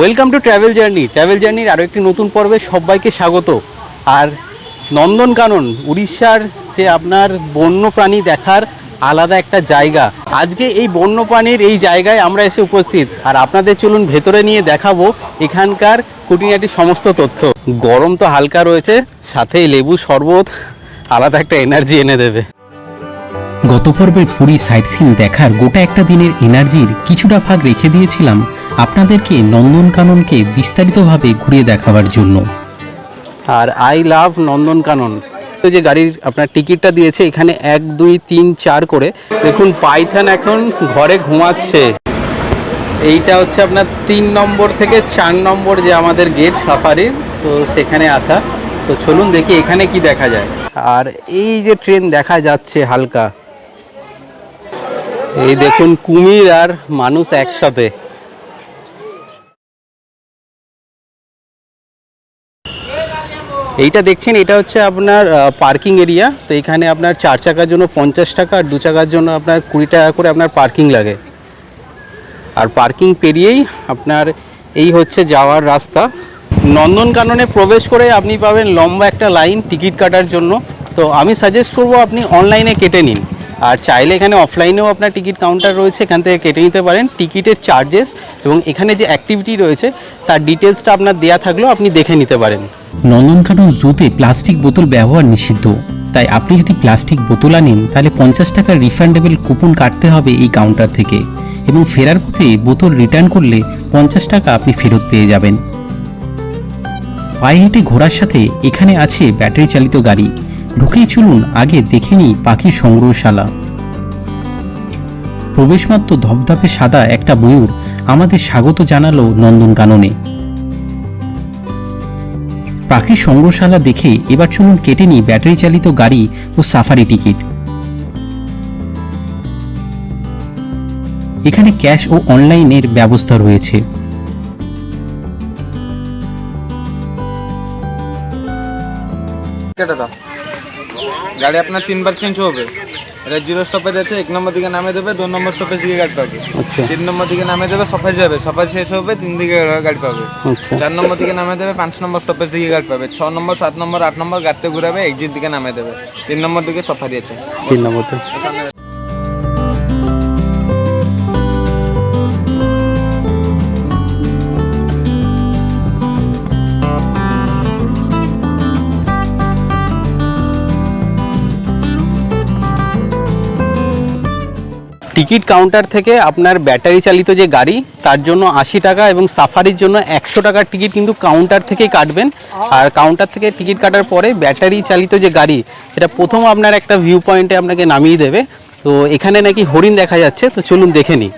Welcome to travel journey travel জার্নির আরও একটি নতুন পর্বে সবাইকে স্বাগত। আর নন্দনকানন, উড়িষ্যার যে আপনার বন্যপ্রাণী দেখার আলাদা একটা জায়গা। আজকে এই বন্যপ্রাণীর এই জায়গায় আমরা এসে উপস্থিত। আর আপনাদের চলুন ভেতরে নিয়ে দেখাবো এখানকার খুঁটিনাটি সমস্ত তথ্য। গরম তো হালকা রয়েছে সাথে লেবু শরবত, আলাদা একটা এনার্জি এনে দেবে। গত পর্বের পুরী সাইট সিন দেখার গোটা একটা দিনের এনার্জির কিছুটা ভাগ রেখে দিয়েছিলাম আপনাদেরকে নন্দনকাননকে বিস্তারিতভাবে ঘুরিয়ে দেখাবার জন্য। আর আই লাভ নন্দনকানন। তো যে গাড়ির আপনার টিকিটটা দিয়েছে, এখানে এক, দুই, তিন, চার করে। দেখুন পাইথান এখন ঘরে ঘুমাচ্ছে। এইটা হচ্ছে আপনার তিন নম্বর থেকে চার নম্বর যে আমাদের গেট সাফারির তো সেখানে আসা। তো চলুন দেখি এখানে কি দেখা যায়। আর এই যে ট্রেন দেখা যাচ্ছে হালকা। এই দেখুন কুমির আর মানুষ একসাথে। এইটা দেখছেন, এটা হচ্ছে আপনার পার্কিং এরিয়া তো এখানে আপনার চার চাকার জন্য পঞ্চাশ টাকা আর দু চাকার জন্য আপনার কুড়ি টাকা করে আপনার পার্কিং লাগে। আর পার্কিং পেরিয়েই আপনার এই হচ্ছে যাওয়ার রাস্তা। নন্দনকাননে প্রবেশ করে আপনি পাবেন লম্বা একটা লাইন টিকিট কাটার জন্য। তো আমি সাজেস্ট করব আপনি অনলাইনে কেটে নিন। আর চাইলে এখানে অফলাইনেও আপনার টিকিট কাউন্টার রয়েছে, এখান থেকে কেটে নিতে পারেন। টিকিটের চার্জেস এবং এখানে যে অ্যাক্টিভিটি রয়েছে, তার ডিটেলসটা আপনার দেয়া থাকলেও আপনি দেখে নিতে পারেন। নন্দনকানন জুতে প্লাস্টিক বোতল ব্যবহার নিষিদ্ধ। তাই আপনি যদি প্লাস্টিক বোতল আনেন, তাহলে পঞ্চাশ টাকার রিফান্ডেবল কুপন কাটতে হবে এই কাউন্টার থেকে। এবং ফেরার পথে বোতল রিটার্ন করলে পঞ্চাশ টাকা আপনি ফেরত পেয়ে যাবেন। পায়ে হেঁটে ঘোরার সাথে এখানে আছে ব্যাটারি চালিত গাড়ি। ঢুকেই চলুন আগে দেখে নিই পাখির সংগ্রহশালা। প্রবেশমাত্র ধপধপে সাদা একটা ময়ূর আমাদের স্বাগত জানালো নন্দনকাননে। পাখির সংগ্রহশালা দেখে এবার চলুন কেটে নিই ব্যাটারি চালিত গাড়ি ও সাফারি টিকিট। এখানে ক্যাশ ও অনলাইনের ব্যবস্থা রয়েছে। কেটে দাও। গাড়ি আপনার তিনবার চেঞ্জ হবে। এটা জিরো স্টপেজ আছে এক নম্বর দিকে নামে দেবে দু নম্বর স্টপেজ দিকে গাড়ি পাবে। আচ্ছা। তিন নম্বর দিকে নামে দেবে সফাই যাবে। সফাই শেষ হবে তিন দিকে গাড়ি পাবে। আচ্ছা। চার নম্বর দিকে নামে দেবে পাঁচ নম্বর স্টপেজ দিকে গাড়ি পাবে। ছ নম্বর সাত নম্বর আট নম্বর গাড়িতে ঘুরাবে এক্সিট দিকে নামে দেবে। তিন নম্বর দিকে সফারি আছে। তিন নম্বরতে টিকিট কাউন্টার থেকে আপনার ব্যাটারি চালিত যে গাড়ি, তার জন্য আশি টাকা এবং সাফারির জন্য একশো টাকার টিকিট কিন্তু কাউন্টার থেকেই কাটবেন। আর কাউন্টার থেকে টিকিট কাটার পরে ব্যাটারি চালিত যে গাড়ি, সেটা প্রথম আপনার একটা ভিউ পয়েন্টে আপনাকে নামিয়ে দেবে। তো এখানে নাকি হরিণ দেখা যাচ্ছে, তো চলুন দেখে নিই।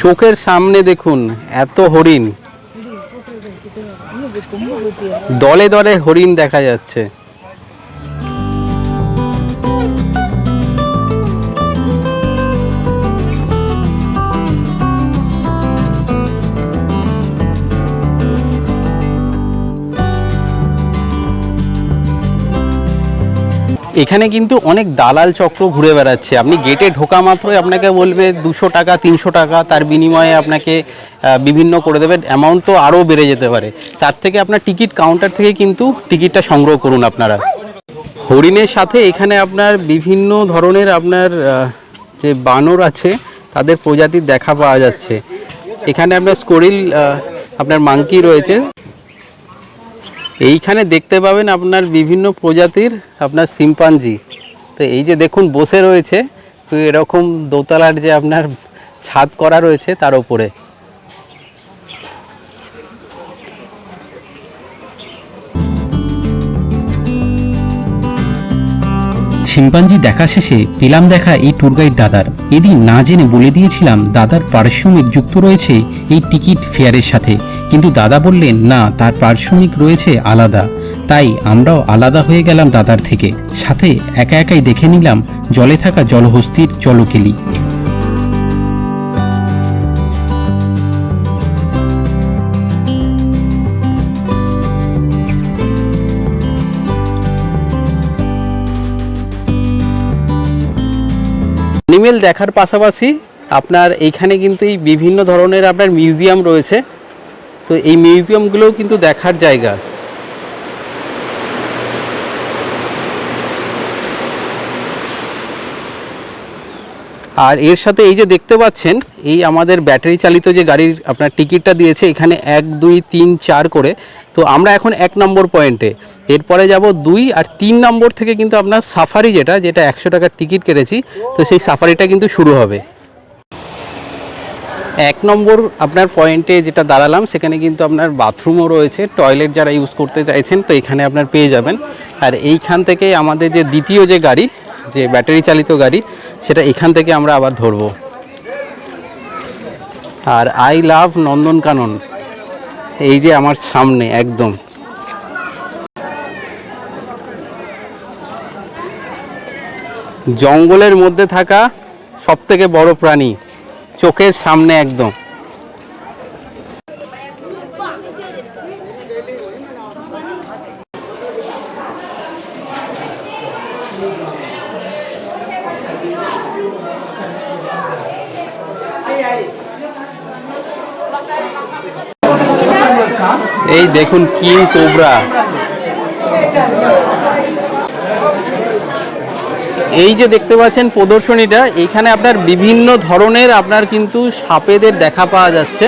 চোখের সামনে দেখুন, এত হরিণ। দলে দলে হরিণ দেখা যাচ্ছে। এখানে কিন্তু অনেক দালাল চক্র ঘুরে বেড়াচ্ছে। আপনি গেটে ঢোকা মাত্রই আপনাকে বলবে দুশো টাকা, তিনশো টাকা, তার বিনিময়ে আপনাকে বিভিন্ন করে দেবে। অ্যামাউন্ট তো আরও বেড়ে যেতে পারে। তার থেকে আপনার টিকিট কাউন্টার থেকে কিন্তু টিকিটটা সংগ্রহ করুন আপনারা। হরিণের সাথে এখানে আপনার বিভিন্ন ধরনের আপনার যে বানর আছে, তাদের প্রজাতির দেখা পাওয়া যাচ্ছে। এখানে আপনার স্কোরিল আপনার মাংকি রয়েছে। এইখানে দেখতে পাবেন আপনার বিভিন্ন প্রজাতির আপনার সিম্পাঞ্জি তো এই যে দেখুন, বসে রয়েছে। তো এরকম দোতলার যে আপনার ছাদ করা রয়েছে তার উপরে। শিম্পাঞ্জি দেখা শেষে পেলাম দেখা এই ট্যুর গাইড দাদার। এদিন না জেনে বলে দিয়েছিলাম, দাদার পারিশ্রমিক যুক্ত রয়েছে এই টিকিট ফেয়ারের সাথে। কিন্তু দাদা বললেন, না, তার পারিশ্রমিক রয়েছে আলাদা। তাই আমরাও আলাদা হয়ে গেলাম দাদার থেকে। সাথে একা একাই দেখে নিলাম, জলে থাকা জলহস্তির জলকেলি অ্যানিমেল দেখার পাশাপাশি আপনার এইখানে কিন্তু এই বিভিন্ন ধরনের আপনার মিউজিয়াম রয়েছে। তো এই মিউজিয়ামগুলোও কিন্তু দেখার জায়গা। আর এর সাথে এই যে দেখতে পাচ্ছেন, এই আমাদের ব্যাটারি চালিত যে গাড়ির আপনার টিকিটটা দিয়েছে, এখানে এক, দুই, তিন, চার করে। তো আমরা এখন এক নম্বর পয়েন্টে এরপরে যাব দুই আর তিন নম্বর থেকে কিন্তু আপনার সাফারি যেটা যেটা একশো টাকার টিকিট কেটেছি, তো সেই সাফারিটা কিন্তু শুরু হবে। এক নম্বর আপনার পয়েন্টে যেটা দাঁড়ালাম, সেখানে কিন্তু আপনার বাথরুমও রয়েছে টয়লেট যারা ইউজ করতে চাইছেন, তো এখানে আপনার পেয়ে যাবেন। আর এইখান থেকে আমাদের যে দ্বিতীয় যে গাড়ি, যে ব্যাটারি চালিত গাড়ি, সেটা এখান থেকে আমরা আবার ধরবো। আর আই লাভ নন্দনকানন, এই যে আমার সামনে, একদম। জঙ্গলের মধ্যে থাকা সব থেকে বড় প্রাণী চোখের সামনে একদম। এই দেখুন কিং কোবরা। এই যে দেখতে পাচ্ছেন প্রদর্শনীটা এখানে আপনার বিভিন্ন ধরনের আপনার কিন্তু সাপেদের দেখা পাওয়া যাচ্ছে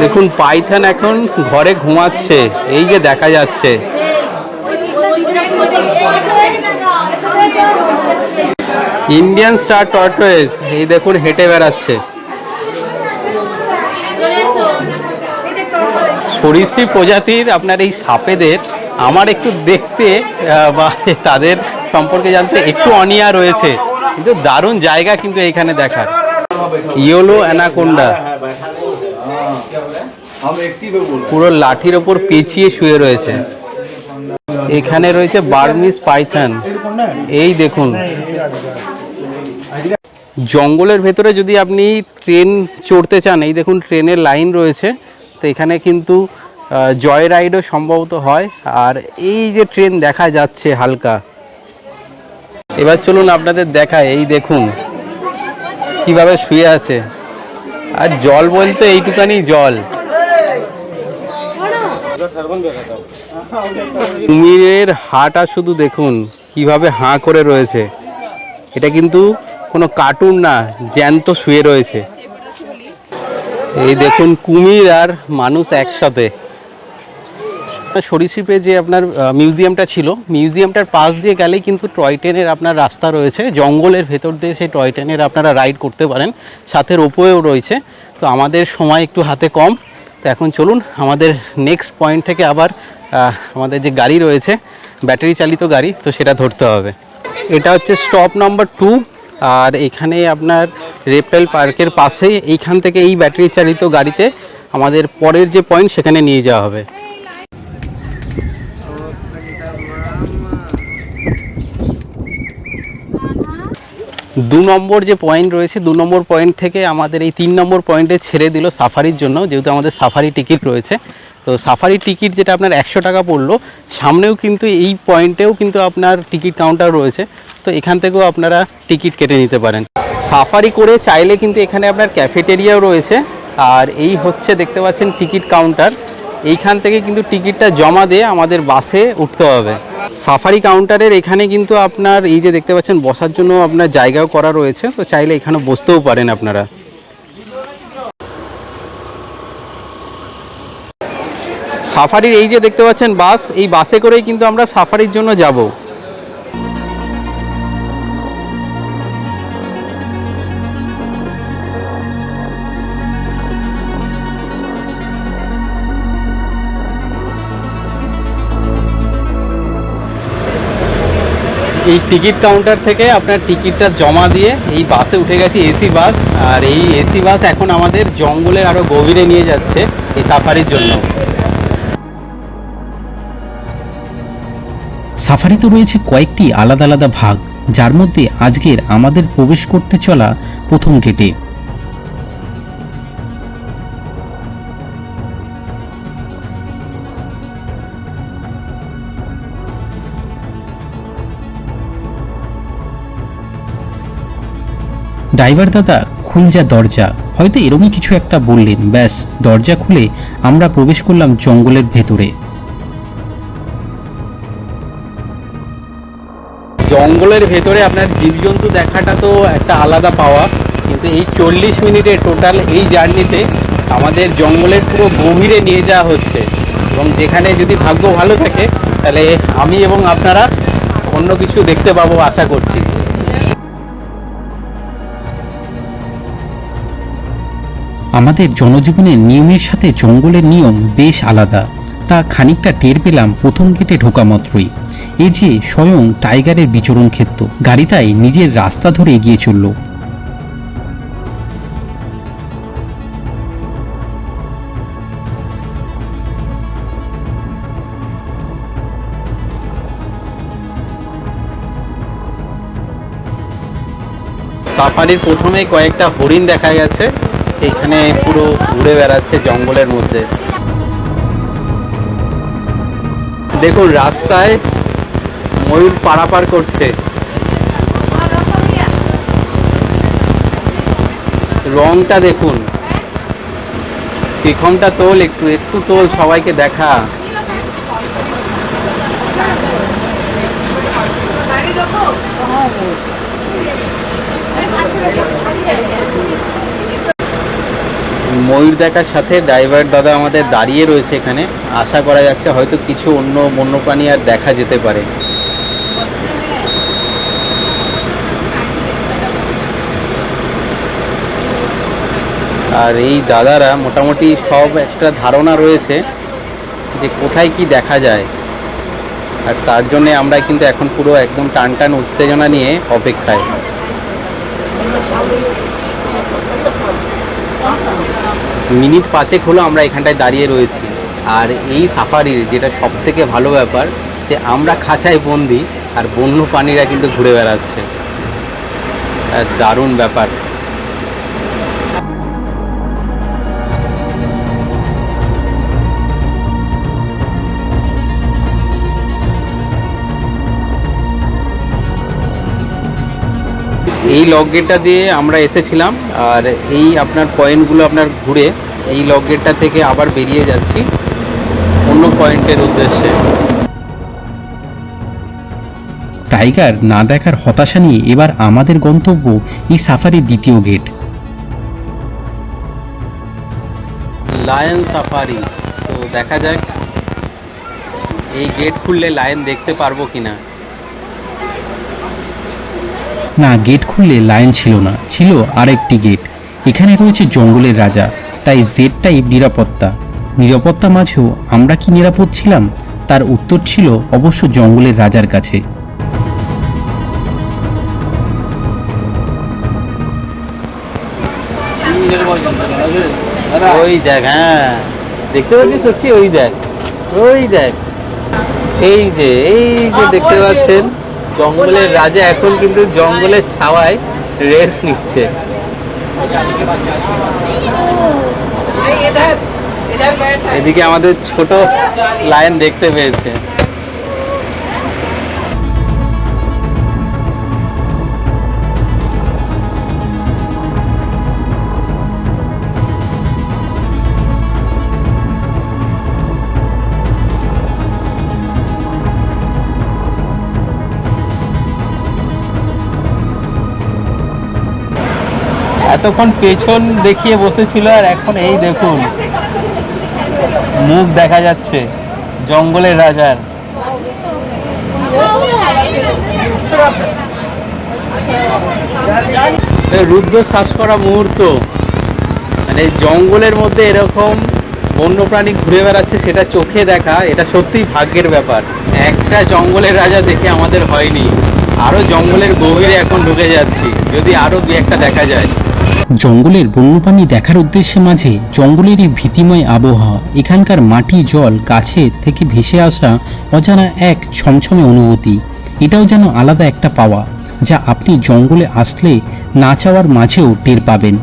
দেখুন পাইথন এখন ঘরে ঘুমাচ্ছে এই যে দেখা যাচ্ছে ইন্ডিয়ান স্টার টর্টয়েস এই দেখুন হেঁটে বেড়াচ্ছে। সরিষি প্রজাতির আপনার এই সাপেদের, আমার একটু দেখতে বা তাদের সম্পর্কে জানতে একটু অনিয়া রয়েছে। কিন্তু দারুণ জায়গা কিন্তু এখানে দেখার। ইয়োলো অ্যানাকোন্ডা পুরো লাঠির ওপর পেঁচিয়ে শুয়ে রয়েছে। এখানে রয়েছে বার্মিস পাইথান এই দেখুন। জঙ্গলের ভেতরে যদি আপনি ট্রেন চড়তে চান, এই দেখুন ট্রেনের লাইন রয়েছে, তো এখানে কিন্তু জয় রাইডও সম্ভবত হয়। আর এই যে ট্রেন দেখা যাচ্ছে হালকা। এবার চলুন আপনাদের দেখায় এই দেখুন কীভাবে শুয়ে আছে। আর জল বলতে এইটুকানি জল। কুমিরের হাটা শুধু দেখুন, কীভাবে হাঁ করে রয়েছে। এটা কিন্তু কোনো কার্টুন না, জ্যান্ত শুয়ে রয়েছে। এই দেখুন, কুমির আর মানুষ একসাথে। সরীসৃপে যে আপনার মিউজিয়ামটা ছিল মিউজিয়ামটার পাশ দিয়ে গেলেই কিন্তু টয় ট্রেনের আপনার রাস্তা রয়েছে। জঙ্গলের ভেতর দিয়ে সেই টয় ট্রেনের আপনারা রাইড করতে পারেন। সাথে রোপওয়েও রয়েছে। তো আমাদের সময় একটু হাতে কম। তো এখন চলুন, আমাদের নেক্সট পয়েন্ট থেকে আবার আমাদের যে গাড়ি রয়েছে ব্যাটারি চালিত গাড়ি, তো সেটা ধরতে হবে। এটা হচ্ছে স্টপ নাম্বার টু আর এখানে আপনার রেপটাইল পার্কের পাশেই এইখান থেকে এই ব্যাটারি চালিত গাড়িতে আমাদের পরের যে পয়েন্ট সেখানে নিয়ে যাওয়া হবে। দু নম্বর যে পয়েন্ট রয়েছে, দু নম্বর পয়েন্ট থেকে আমাদের এই তিন নম্বর পয়েন্টে ছেড়ে দিল সাফারির জন্য, যেহেতু আমাদের সাফারি টিকিট রয়েছে। তো সাফারি টিকিট যেটা আপনার একশো টাকা পড়ল, সামনেও কিন্তু এই পয়েন্টেও কিন্তু আপনার টিকিট কাউন্টার রয়েছে। তো এখান থেকেও আপনারা টিকিট কেটে নিতে পারেন। সাফারি করে চাইলে কিন্তু এখানে আপনার ক্যাফেটেরিয়াও রয়েছে। আর এই হচ্ছে দেখতে পাচ্ছেন টিকিট কাউন্টার। এইখান থেকে কিন্তু টিকিটটা জমা দিয়ে আমাদের বাসে উঠতে হবে। সাফারি কাউন্টারের এখানে কিন্তু আপনার এই যে দেখতে পাচ্ছেন বসার জন্য আপনার জায়গাও করা রয়েছে। তো চাইলে এখানে বসতেও পারেন আপনারা। সাফারির এই যে দেখতে পাচ্ছেন বাস, এই বাসে করেই কিন্তু আমরা সাফারির জন্য যাব। এই টিকিট কাউন্টার থেকে আপনার টিকিটটা জমা দিয়ে এই বাসে উঠে গেছি এসি বাস। আর এই এসি বাস এখন আমাদের জঙ্গলের আরও গভীরে নিয়ে যাচ্ছে এই সাফারির জন্য। সাফারি তো রয়েছে কয়েকটি আলাদা আলাদা ভাগ, যার মধ্যে আজকের আমাদের প্রবেশ করতে চলা প্রথম গেটে। ড্রাইভার দাদা, খুল যা দরজা। হয়তো এরমই কিছু একটা বললেন। ব্যাস, দরজা খুলে আমরা প্রবেশ করলাম জঙ্গলের ভেতরে। জঙ্গলের ভেতরে আপনার জীবজন্তু দেখাটা তো একটা আলাদা পাওয়া। কিন্তু এই চল্লিশ মিনিটে টোটাল এই জার্নিতে আমাদের জঙ্গলের পুরো গভীরে নিয়ে যাওয়া হচ্ছে। এবং যেখানে যদি ভাগ্য ভালো থাকে, তাহলে আমি এবং আপনারা অন্য কিছু দেখতে পাবো আশা করছি। আমাদের জনজীবনের নিয়মের সাথে জঙ্গলের নিয়ম বেশ আলাদা। তা খানিকটা টের পেলাম প্রথম গেটে ঢোকা মাত্রই। এই যে স্বয়ং টাইগারের বিচরণ ক্ষেত্র। গাড়ি তাই নিজের রাস্তা ধরে এগিয়ে চলল। সাফারির প্রথমেই কয়েকটা হরিণ দেখা গেছে। এখানে পুরো ঘুরে বেড়াচ্ছে জঙ্গলের মধ্যে। দেখুন, রাস্তায় ময়ূর পারাপার করছে। রংটা দেখুন। পেখমটা তোল, একটু একটু তোল, সবাইকে দেখা। ময়ূর দেখার সাথে ড্রাইভার দাদা আমাদের দাঁড়িয়ে রয়েছে এখানে। আশা করা যাচ্ছে হয়তো কিছু অন্য বন্যপ্রাণী আর দেখা যেতে পারে। আর এই দাদারা মোটামুটি সব একটা ধারণা রয়েছে যে কোথায় কি দেখা যায়। আর তার জন্যে আমরা কিন্তু এখন পুরো একদম টান টান উত্তেজনা নিয়ে অপেক্ষায়। মিনিট পাঁচেক হলো আমরা এখানটায় দাঁড়িয়ে রয়েছি। আর এই সাফারির যেটা সব থেকে ভালো ব্যাপার, যে আমরা খাঁচায় বন্দি আর বন্য প্রাণীরা কিন্তু ঘুরে বেড়াচ্ছে। দারুণ ব্যাপার। এই লক গেটটা দিয়ে আমরা এসেছিলাম আর এই আপনার পয়েন্টগুলো আপনার ঘুরে এই লক গেটটা থেকে আবার বেরিয়ে যাচ্ছি অন্য পয়েন্টের উদ্দেশ্যে। টাইগার না দেখার হতাশা নিয়ে এবার আমাদের গন্তব্য এই সাফারির দ্বিতীয় গেট লায়ন সাফারি তো দেখা যাক এই গেট খুললে লায়ন দেখতে পারব কিনা। না গেট খুললে লাইন ছিল না ছিল আরেকটি গেট। এখানে রয়েছে জঙ্গলের রাজা তাই জেড টাইপ নিরাপত্তা। নিরাপত্তা মাঝেও আমরা কি নিরাপদ ছিলাম? তার উত্তর ছিল অবশ্য জঙ্গলের রাজার কাছে। ওই দেখ হ্যাঁ। দেখতে পাচ্ছিস হচ্ছে ওই দেখ ওই দেখ। এই যে এই যে দেখতে পাচ্ছেন। জঙ্গলের রাজা এখন কিন্তু জঙ্গলের ছাওয়ায় রেস্ট নিচ্ছে। এদিকে আমাদের ছোট লাইন দেখতে পেয়েছে। এতক্ষণ পেছন দেখিয়ে বসেছিল আর এখন এই দেখুন। মুখ দেখা যাচ্ছে, জঙ্গলের রাজার। রুদ্র শ্বাস করা মুহূর্ত মানে জঙ্গলের মধ্যে এরকম বন্যপ্রাণী ঘুরে বেড়াচ্ছে, সেটা চোখে দেখা, এটা সত্যিই ভাগ্যের ব্যাপার। একটা জঙ্গলের রাজা দেখে আমাদের হয়নি। আরও জঙ্গলের গভীরে এখন ঢুকে যাচ্ছি, যদি আরও দু একটা দেখা যায়। জঙ্গলের বন্যপ্রাণী দেখার উদ্দেশ্যে মাঝে জঙ্গলের এই ভীতিময় আবহাওয়া। এখানকার মাটি, জল গাছের থেকে ভেসে আসা অজানা এক ছমছমে অনুভূতি। এটাও যেন আলাদা একটা পাওয়া, যা আপনি জঙ্গলে আসলে না চাওয়ার মাঝেও টের পাবেন।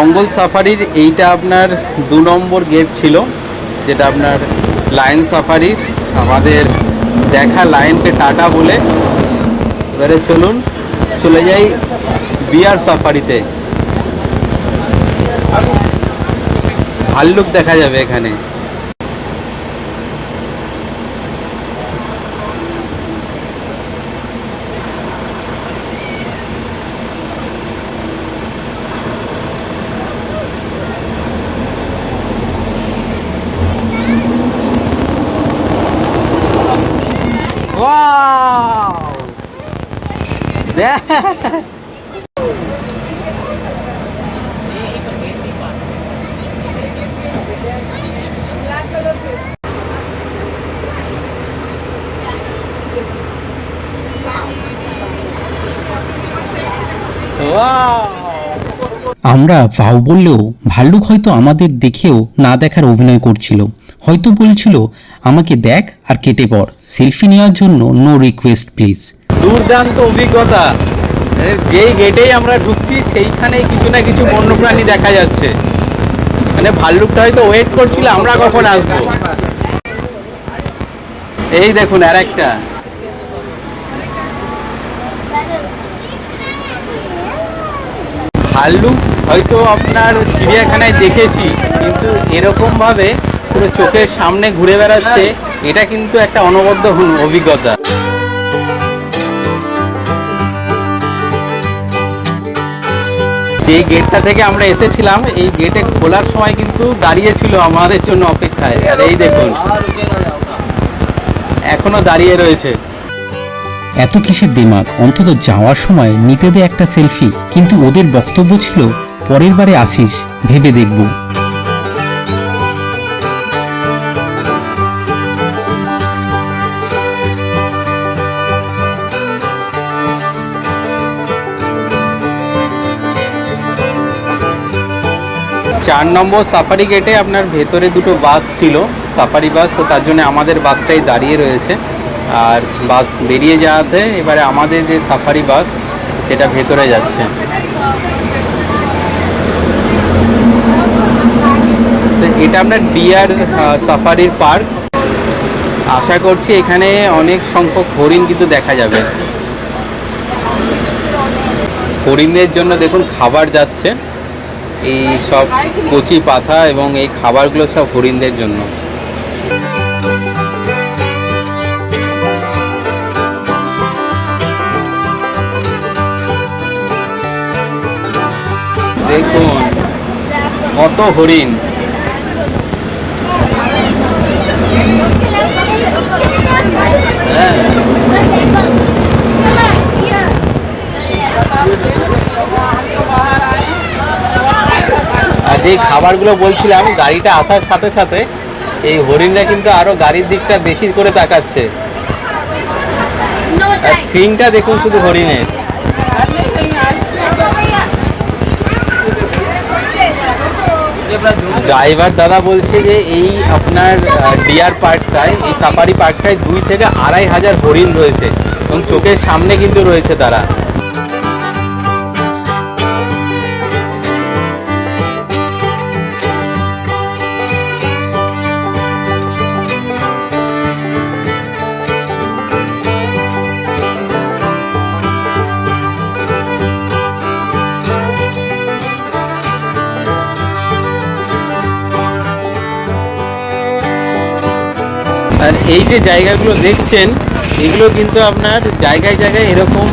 জঙ্গল সাফারির এইটা আপনার দু নম্বর গেট ছিল, যেটা আপনার লায়ন সাফারির। আমাদের দেখা লায়নকে টাটা বলে। এবারে চলুন, চলে যাই বিয়ার সাফারিতে। ভাল্লুক দেখা যাবে এখানে। আমরা ভাও বললেও ভাল্লুক হয়তো আমাদের দেখেও না দেখার অভিনয় করছিল। হয়তো বলছিল, আমাকে দেখ আর কেটে পড় সেলফি নেওয়ার জন্য নো রিকোয়েস্ট প্লিজ দুর্দান্ত অভিজ্ঞতা। যেই গেটেই আমরা ঢুকছি, সেইখানেই কিছু না কিছু বন্যপ্রাণী দেখা যাচ্ছে। মানে ভাল্লুকটা হয়তো ওয়েট করছিল, আমরা কখন আসব? এই দেখুন, আর একটা। ভাল্লুক হয়তো আপনার চিড়িয়াখানায় দেখেছি, কিন্তু এরকমভাবে পুরো চোখের সামনে ঘুরে বেড়াচ্ছে, এটা কিন্তু একটা অনবদ্য অভিজ্ঞতা। যে গেটটা থেকে আমরা এসেছিলাম, এই গেটে খোলার সময় কিন্তু দাঁড়িয়ে ছিল আমাদের জন্য অপেক্ষায়। আর এই দেখুন, এখনও দাঁড়িয়ে রয়েছে। এত কিসের দিমাগ? অন্তত যাওয়ার সময় নিতে দে একটা সেলফি। কিন্তু ওদের বক্তব্য ছিল, পরের বারে আসিস, ভেবে দেখব। চার নম্বর সাফারি গেটে আপনার ভেতরে দুটো বাস ছিল। সাফারি বাস, তো তার জন্য আমাদের বাসটাই দাঁড়িয়ে রয়েছে। আর বাস বেরিয়ে যাওয়াতে এবারে আমাদের যে সাফারি বাস, সেটা ভেতরে যাচ্ছে। এটা আপনার ডিয়ার সাফারির পার্ক। আশা করছি এখানে অনেক সংখ্যক হরিণ কিন্তু দেখা যাবে। হরিণদের জন্য দেখুন খাবার যাচ্ছে। এই সব কচি পাতা এবং এই খাবারগুলো সব হরিণদের জন্য। দেখুন, কত হরিণ। আর যে খাবারগুলো বলছিলাম, গাড়িটা আসার সাথে সাথে এই হরিণরা কিন্তু আরও গাড়ির দিকটা বেশি করে তাকাচ্ছে। আর সিংটা দেখুন শুধু হরিণের। ড্রাইভার দাদা বলছে যে এই আপনার ডিয়ার পার্কটায়, এই সাফারি পার্কটায় দুই থেকে আড়াই হাজার হরিণ রয়েছে। এবং চোখের সামনে কিন্তু রয়েছে তারা। আর এই যে জায়গাগুলো দেখছেন, এগুলো কিন্তু আপনার জায়গায় জায়গায় এরকম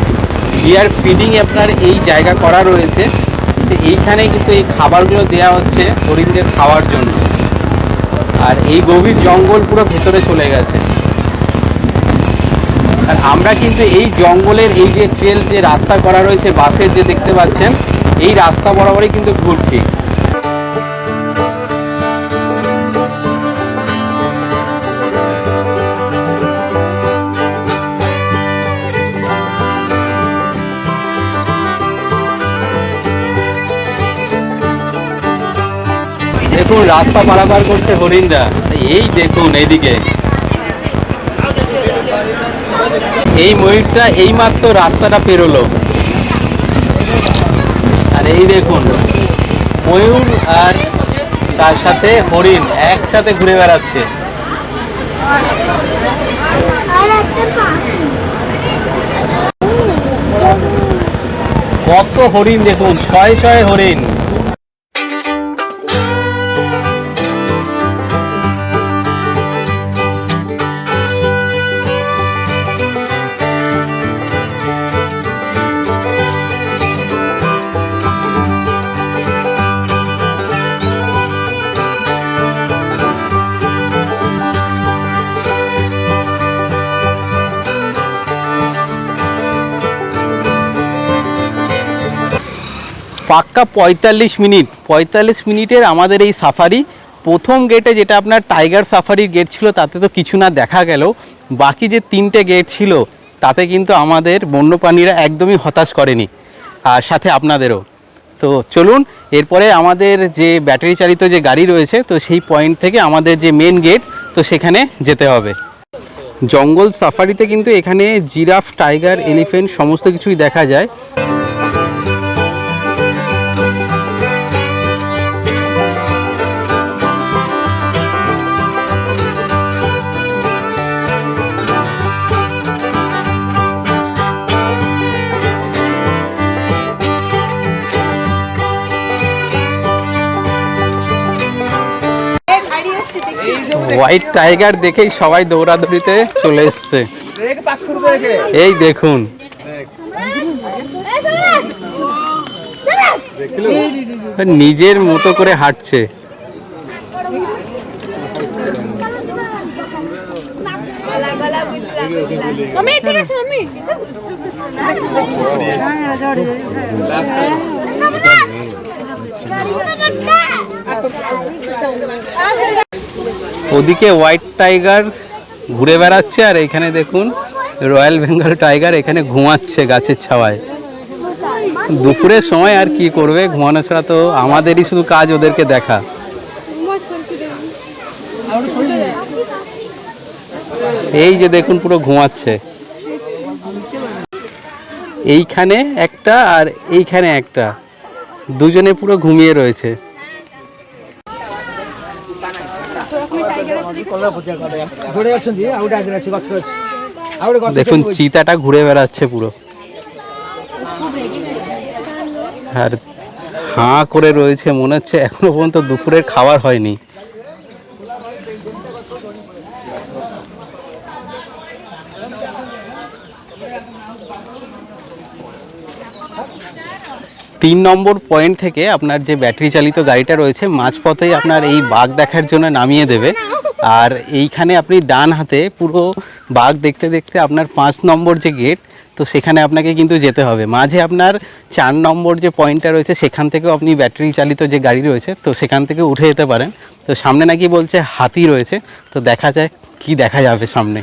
বিয়ার ফিডিং আপনার এই জায়গা করা রয়েছে। এইখানে কিন্তু এই খাবারগুলো দেওয়া হচ্ছে হরিণদের খাওয়ার জন্য। আর এই গভীর জঙ্গল পুরো ভেতরে চলে গেছে। আর আমরা কিন্তু এই জঙ্গলের এই যে ট্রেল যে রাস্তা করা রয়েছে, বাসের যে দেখতে পাচ্ছেন, এই রাস্তা বরাবরই কিন্তু ঘুরছি। দেখুন, রাস্তা পারাপার করছে হরিণরা। এই দেখুন এইদিকে এই ময়ূরটা এইমাত্র রাস্তাটা পেরোলো। আর এই দেখুন, ময়ূর আর তার সাথে হরিণ একসাথে ঘুরে বেড়াচ্ছে। কত হরিণ দেখুন, ছয় ছয় হরিণ। পাক্কা পঁয়তাল্লিশ মিনিট, পঁয়তাল্লিশ মিনিটের আমাদের এই সাফারি প্রথম গেটে যেটা আপনার টাইগার সাফারির গেট ছিল, তাতে তো কিছু না দেখা গেল। বাকি যে তিনটে গেট ছিল, তাতে কিন্তু আমাদের বন্যপ্রাণীরা একদমই হতাশ করেনি। আর সাথে আপনাদেরও। তো চলুন, এরপরে আমাদের যে ব্যাটারি চালিত যে গাড়ি রয়েছে, তো সেই পয়েন্ট থেকে আমাদের যে মেন গেট তো সেখানে যেতে হবে। জঙ্গল সাফারিতে কিন্তু এখানে জিরাফ টাইগার এলিফেন্ট সমস্ত কিছুই দেখা যায়। হোয়াইট টাইগার দেখেই সবাই দৌড়াদৌড়িতে চলে এসছে। এই দেখুন। নিজের মতো করে হাঁটছে। ওদিকে হোয়াইট টাইগার ঘুরে বেড়াচ্ছে আর এখানে দেখুন রয়্যাল বেঙ্গল টাইগার এখানে ঘুমাচ্ছে গাছের ছাওয়ায়। দুপুরের সময় আর কি করবে? ঘুমানো ছাড়া তো আমাদেরই শুধু কাজ ওদেরকে দেখা। এই যে দেখুন পুরো ঘুমাচ্ছে। এইখানে একটা আর এইখানে একটা। দুজনে পুরো ঘুমিয়ে রয়েছে। দেখুন চিতাটা ঘুরে বেড়াচ্ছে পুরো। আর হাঁ করে রয়েছে মনে হচ্ছে এখনও পর্যন্ত দুপুরের খাবার হয়নি। তিন নম্বর পয়েন্ট থেকে আপনার যে ব্যাটারি চালিত গাড়িটা রয়েছে, মাঝপথেই আপনার এই বাঘ দেখার জন্য নামিয়ে দেবে। আর এইখানে আপনি ডান হাতে পুরো বাঘ দেখতে দেখতে আপনার পাঁচ নম্বর যে গেট তো সেখানে আপনাকে কিন্তু যেতে হবে। মাঝে আপনার চার নম্বর যে পয়েন্টটা রয়েছে, সেখান থেকেও আপনি ব্যাটারি চালিত যে গাড়ি রয়েছে, তো সেখান থেকে উঠে যেতে পারেন। তো সামনে নাকি বলছে হাতি রয়েছে, তো দেখা যায় কি দেখা যাবে সামনে।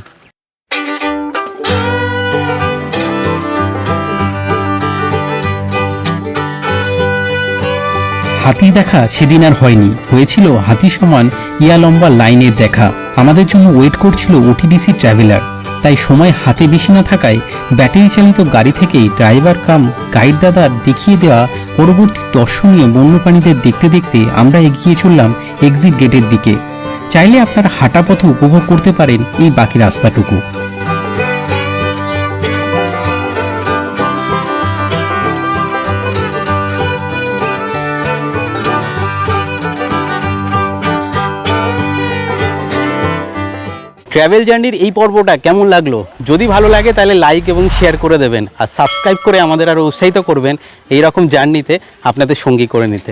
হাতি দেখা সেদিন আর হয়নি। হয়েছিল হাতি সমান ইয়া লম্বা লাইনের দেখা। আমাদের জন্য ওয়েট করছিল ওটিডিসি ট্রাভেলার। তাই সময় হাতে বেশি না থাকায় ব্যাটারি চালিত গাড়ি থেকেই ড্রাইভার কাম গাইড দাদার দেখিয়ে দেওয়া পরবর্তী দর্শনীয় বন্যপ্রাণীদের দেখতে দেখতে আমরা এগিয়ে চললাম এক্সিট গেটের দিকে। চাইলে আপনারা হাঁটা পথে উপভোগ করতে পারেন এই বাকি রাস্তাটুকু। ট্র্যাভেল জার্নির এই পর্বটা কেমন লাগল? যদি ভালো লাগে তাহলে লাইক এবং শেয়ার করে দেবেন আর সাবস্ক্রাইব করে আমাদের আরও উৎসাহিত করবেন এইরকম জার্নিতে আপনাদের সঙ্গী করে নিতে।